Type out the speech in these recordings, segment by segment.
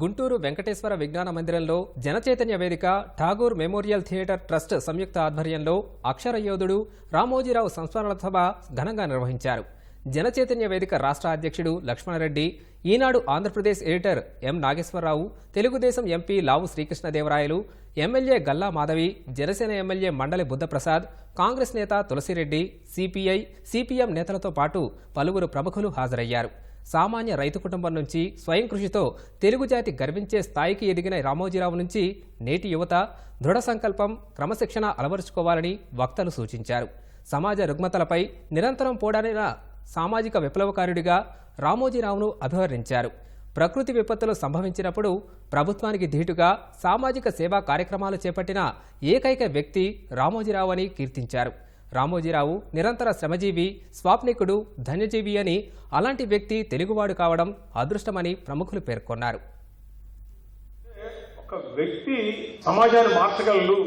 గుంటూరు వెంకటేశ్వర విజ్ఞాన మందిరంలో Janachaitanya Vedika Tagore memorial theatre trust సంయుక్త ఆధ్వర్యంలో అక్షర యోధుడు రామోజీరావు సంస్మరణ సభ ఘనంగా నిర్వహించారు. జనచైతన్య వేదిక రాష్ట్ర అధ్యక్షుడు Lakshmanareddy Eenadu Andhra Pradesh editor M Nageswararao Telugudesam MP Lavu Srikrishnadevarayalu MLA Galla Madhavi Janasena MLA Mandali Buddhaprasad Congress నేత తులసిరెడ్డి సిపిఐ సిపిఎం నేతలతో పాటు పలువురు ప్రముఖులు హాజరయ్యారు. సామాన్య రైతు కుటుంబం నుంచి స్వయం కృషితో తెలుగు జాతి గర్వించే స్థాయికి ఎదిగిన రామోజీరావు నుంచి నేటి యువత దృఢ సంకల్పం క్రమశిక్షణ అలవరుచుకోవాలని వక్తలు సూచించారు. సమాజ రుగ్మతలపై నిరంతరం పోరాడిన సామాజిక విప్లవకారుడిగా రామోజీరావును అభివర్ణించారు. ప్రకృతి విపత్తులు సంభవించినప్పుడు ప్రభుత్వానికి ధీటుగా సామాజిక సేవా కార్యక్రమాలు చేపట్టిన ఏకైక వ్యక్తి రామోజీరావు అని కీర్తించారు. రామోజీరావు నిరంతర శ్రమజీవి స్వాప్నికుడు ధన్యజీవి అని అలాంటి వ్యక్తి తెలుగువాడు కావడం అదృష్టమని ప్రముఖులు పేర్కొన్నారు. ఒక వ్యక్తి సమాజాన్ని మార్చగలరు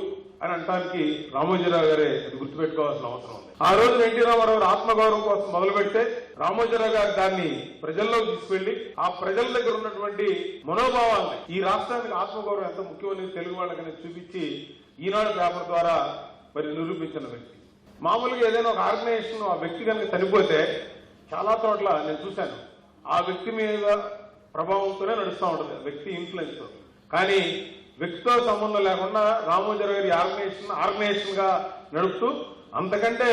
అని అనడానికి రామోజీరావు గారే గుర్తుపెట్టుకోవాల్సిన అవసరం ఉంది. ఆ రోజు ఎన్టీ రామారావు ఆత్మగౌరవం కోసం మొదలు పెడితే రామోజీరావు గారు దాన్ని ప్రజల్లోకి తీసుకెళ్ళి ఆ ప్రజల దగ్గర ఉన్నటువంటి మనోభావాల్ని ఈ రాష్ట్రానికి ఆత్మగౌరవం ఎంత ముఖ్యమని తెలుగు వాళ్ళకనే చూపించి ఈనాడు పేపర్ ద్వారా మరి నిరూపించిన వ్యక్తి. మామూలుగా ఏదైనా ఒక ఆర్గనైజేషన్ ఆ వ్యక్తి కనుక చనిపోతే చాలా చోట్ల నేను చూశాను. ఆ వ్యక్తి మీద ప్రభావంతోనే నడుస్తూ ఉంటుంది. వ్యక్తి ఇన్ఫ్లుయెన్స్ కానీ వ్యక్తితో సంబంధం లేకుండా రామోజీరావు గారి ఆర్గనైజేషన్ ఆర్గనైజేషన్గా నడుపుతూ అంతకంటే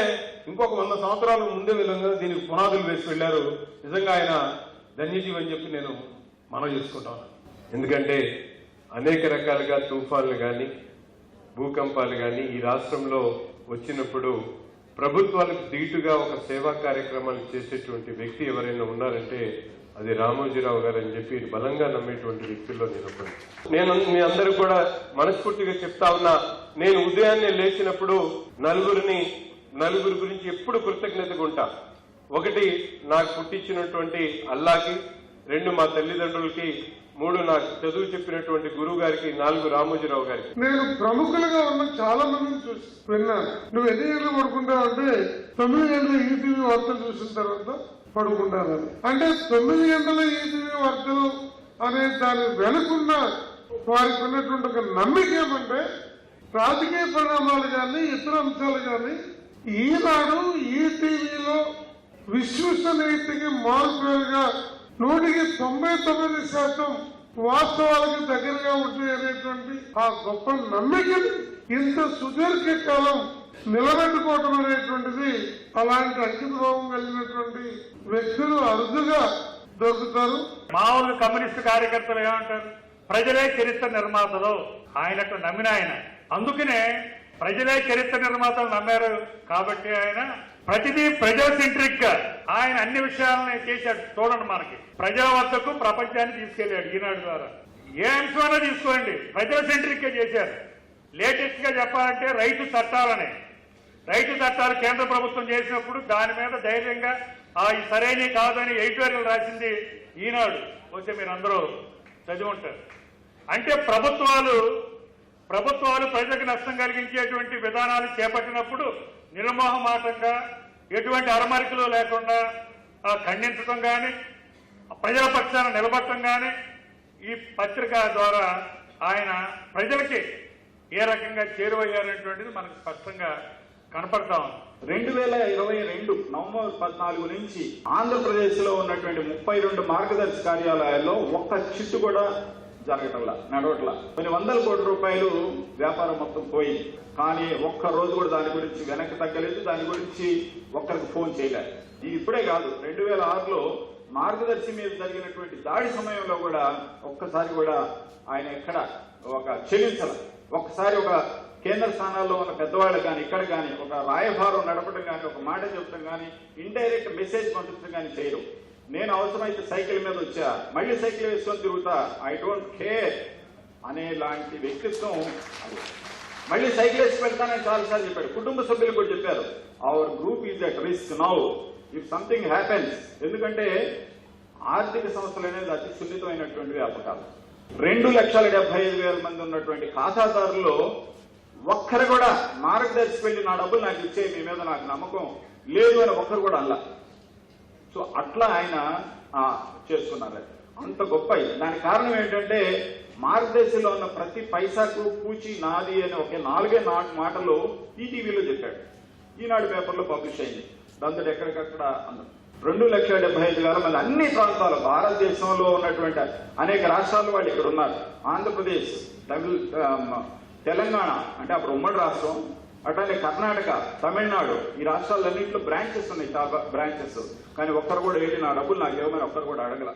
ఇంకొక వంద సంవత్సరాల ముందే విధంగా దీనికి పునాదులు వేసి వెళ్ళారు. నిజంగా ఆయన ధన్యజీవి అని చెప్పి నేను మనవి చేసుకుంటాను ఎందుకంటే అనేక రకాలుగా తుఫాన్లు కానీ భూకంపాలు కానీ ఈ రాష్ట్రంలో వచ్చినప్పుడు ప్రభుత్వాలకు దీటుగా ఒక సేవా కార్యక్రమాలు చేసేటువంటి వ్యక్తి ఎవరైనా ఉన్నారంటే అది రామోజీరావు గారు అని చెప్పి బలంగా నమ్మేటువంటి వ్యక్తుల్లో నేను నేను మీ అందరూ కూడా మనస్ఫూర్తిగా చెప్తా ఉన్నా నేను ఉదయాన్నే లేచినప్పుడు నలుగురిని నలుగురి గురించి ఎప్పుడు కృతజ్ఞతగా ఉంటా. ఒకటి నాకు పుట్టించినటువంటి అల్లాకి రెండు మా తల్లిదండ్రులకి మూడు నాకు చదువు చెప్పినటువంటి గురువు గారికి నాలుగు రామోజీరావు గారికి. నేను ప్రముఖులుగా ఉన్న చాలా మందిని చూసి విన్నాను. నువ్వు ఎన్ని ఏళ్ళు పడుకుంటావు అంటే తొమ్మిది గంటల ఈటీవీ వార్తలు చూసిన తర్వాత పడుకుంటానని అంటే తొమ్మిది గంటల ఈటీవీ వార్తలు అనే దాని వెనుకున్న వారికి ఉన్నటువంటి ఒక నమ్మిక ఏమంటే రాజకీయ పరిణామాలు కానీ ఇతర అంశాలు కానీ ఈనాడు ఈటీవీలో విశ్వసనీయతకి మారుపేరుగా నూటికి తొంభై తొమ్మిది శాతం వాస్తవాలకు దగ్గరగా ఉంటాయి అనేటువంటి ఆ గొప్ప నమ్మికని ఇంత సుదీర్ఘ కాలం నిలబెట్టుకోవటం అనేటువంటిది అలాంటి అంకిత భావం కలిగినటువంటి వ్యక్తులు అరుదుగా దొరుకుతారు. మామూలు కమ్యూనిస్టు కార్యకర్తలు ఏమంటారు? ప్రజలే చరిత్ర నిర్మాతలు. ఆయనకు నమ్మిన ఆయన. అందుకనే ప్రజలే చరిత్ర నిర్మాతలు నమ్మారు. కాబట్టి ఆయన ప్రతిదీ ప్రజా సెంట్రిక్గా ఆయన అన్ని విషయాలని చేశాడు. చూడండి మనకి. ప్రజా వద్దకు ప్రపంచాన్ని తీసుకెళ్ళాడు ఈనాడు ద్వారా. ఏ అంశమైనా తీసుకోండి. ప్రజా సెంట్రిక్గా చేశారు. లేటెస్ట్గా చెప్పాలంటే రైతు చట్టాలని. రైతు చట్టాలు కేంద్ర ప్రభుత్వం చేసినప్పుడు దాని మీద ధైర్యంగా ఆ ఈ సరైనవి కాదని ఎడిటోరియల్ రాసింది ఈనాడు. వచ్చే మీరు అందరూ చదివి ఉంటారు. అంటే ప్రభుత్వాలు ప్రభుత్వాలు ప్రజలకు నష్టం కలిగించేటువంటి విధానాలు చేపట్టినప్పుడు నిర్మోహమాటంగా ఎటువంటి అరమరికలు లేకుండా ఆ, ఖండించడం కానీ ప్రజల పక్షాన నిలబడటం కానీ ఈ పత్రిక ద్వారా ఆయన ప్రజలకి ఏ రకంగా చేరువయ్యారనేటువంటిది మనకు స్పష్టంగా కనపడతా ఉంది. రెండు వేల ఇరవై రెండు నవంబర్ పద్నాలుగు నుంచి ఆంధ్రప్రదేశ్లో ఉన్నటువంటి ముప్పై రెండు మార్గదర్శి కార్యాలయాల్లో ఒక్క చిట్టు కూడా జరగటంలా నడవట్లా. కొన్ని వందల కోట్ల రూపాయలు వ్యాపారం మొత్తం పోయింది. కానీ ఒక్క రోజు కూడా దాని గురించి వెనక్కి తగ్గలేదు. దాని గురించి ఒక్కరికి ఫోన్ చేయలేదు. ఇది ఇప్పుడే కాదు. రెండు వేల ఆరులో మార్గదర్శి మీద జరిగినటువంటి దాడి సమయంలో కూడా ఒక్కసారి కూడా ఆయన ఎక్కడ ఒక చెల్లించల ఒక్కసారి ఒక కేంద్ర స్థానాల్లో ఉన్న పెద్దవాళ్ళు కానీ ఇక్కడ కానీ ఒక రాయభారం నడపడం కానీ ఒక మాట చెప్పడం కానీ ఇండైరెక్ట్ మెసేజ్ పంపించడం కానీ చేయరు. నేను అవసరమైతే సైకిల్ మీద వచ్చా. మళ్ళీ సైకిల్ వేసుకొని తిరుగుతా. ఐ డోంట్ కేర్ అనే లాంటి వ్యక్తిత్వం అది. మళ్ళీ సైకిల్ వేసి పెడతానని చాలాసార్లు చెప్పాడు. కుటుంబ సభ్యులు కూడా చెప్పారు. Our group is at risk now if something happens ఎందుకంటే ఆర్థిక సంస్థలు అనేది అతి సున్నితమైనటువంటి వ్యాపకాలు. రెండు లక్షల డెబ్బై ఐదు వేల మంది ఉన్నటువంటి ఖాతాదారుల్లో ఒక్కరు కూడా మార్గదర్శి వెళ్ళి నా డబ్బులు నాకు ఇచ్చే మీ మీద నాకు నమ్మకం లేదు అని ఒక్కరు కూడా అల్లా సో అట్లా ఆయన చేస్తున్నారు చేసుకున్నారు అంత గొప్ప దానికి కారణం ఏంటంటే భారతదేశంలో ఉన్న ప్రతి పైసాకు పూచి నాది అని ఒక నాలుగే నా- మాటలు ఈటీవీలో చెప్పాడు. ఈనాడు పేపర్లో పబ్లిష్ అయింది. దాంతో ఎక్కడికక్కడ రెండు లక్షల డెబ్బై ఐదు వేల మంది అన్ని ప్రాంతాలు భారతదేశంలో ఉన్నటువంటి అనేక రాష్ట్రాలు వాళ్ళు ఇక్కడ ఉన్నారు. ఆంధ్రప్రదేశ్ తమిళ తెలంగాణ అంటే అప్పుడు ఉమ్మడి రాష్ట్రం అట్లానే కర్ణాటక తమిళనాడు ఈ రాష్ట్రాలన్నింటిలో బ్రాంచెస్ ఉన్నాయి చాలా బ్రాంచెస్ కానీ ఒక్కరు కూడా ఏంటి నా డబ్బులు నాకు ఇవ్వమని ఒక్కరు కూడా అడగల.